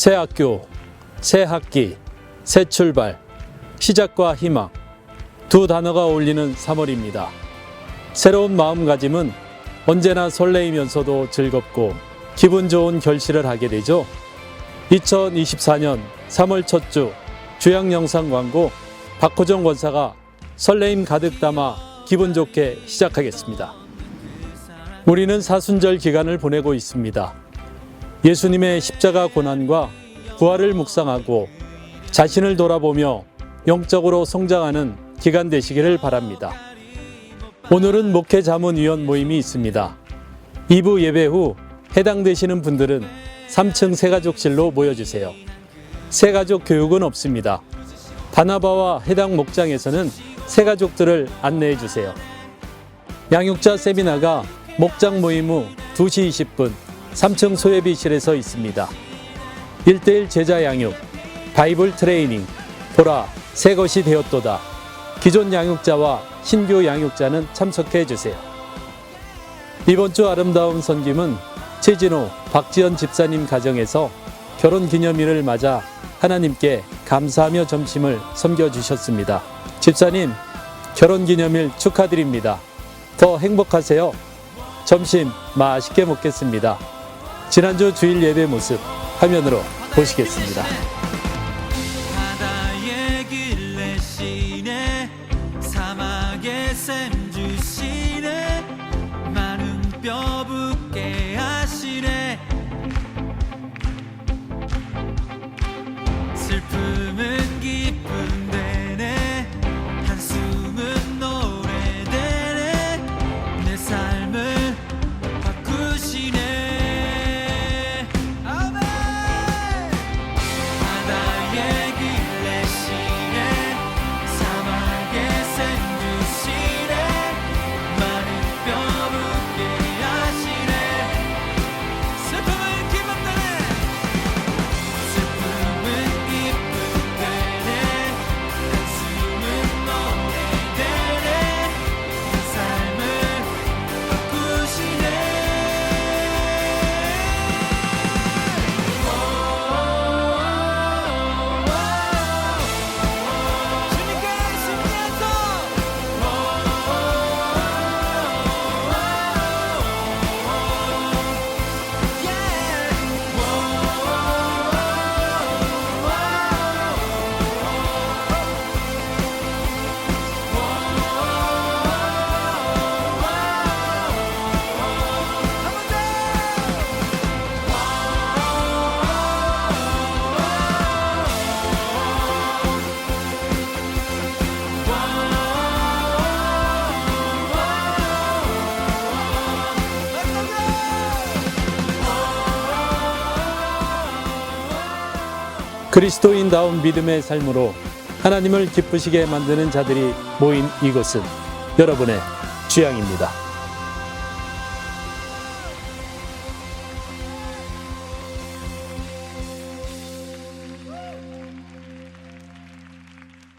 새 학교, 새 학기, 새 출발, 시작과 희망 두 단어가 어울리는 3월입니다. 새로운 마음가짐은 언제나 설레이면서도 즐겁고 기분 좋은 결실을 하게 되죠. 2024년 3월 첫 주 주양 영상 광고 박호정 권사가 설레임 가득 담아 기분 좋게 시작하겠습니다. 우리는 사순절 기간을 보내고 있습니다. 예수님의 십자가 고난과 부활을 묵상하고 자신을 돌아보며 영적으로 성장하는 기간 되시기를 바랍니다. 오늘은 목회 자문위원 모임이 있습니다. 2부 예배 후 해당되시는 분들은 3층 새가족실로 모여주세요. 새가족 교육은 없습니다. 다나바와 해당 목장에서는 새가족들을 안내해 주세요. 양육자 세미나가 목장 모임 후 2시 20분 3층 소예비실에서 있습니다. 1대1 제자 양육, 바이블 트레이닝, 보라, 새 것이 되었도다. 기존 양육자와 신규 양육자는 참석해 주세요. 이번 주 아름다운 선김은 최진호, 박지연 집사님 가정에서 결혼 기념일을 맞아 하나님께 감사하며 점심을 섬겨주셨습니다. 집사님, 결혼 기념일 축하드립니다. 더 행복하세요. 점심 맛있게 먹겠습니다. 지난주 주일 예배 모습 화면으로 보시겠습니다. 슬픔은 그리스도인다운 믿음의 삶으로 하나님을 기쁘시게 만드는 자들이 모인 이곳은 여러분의 취향입니다.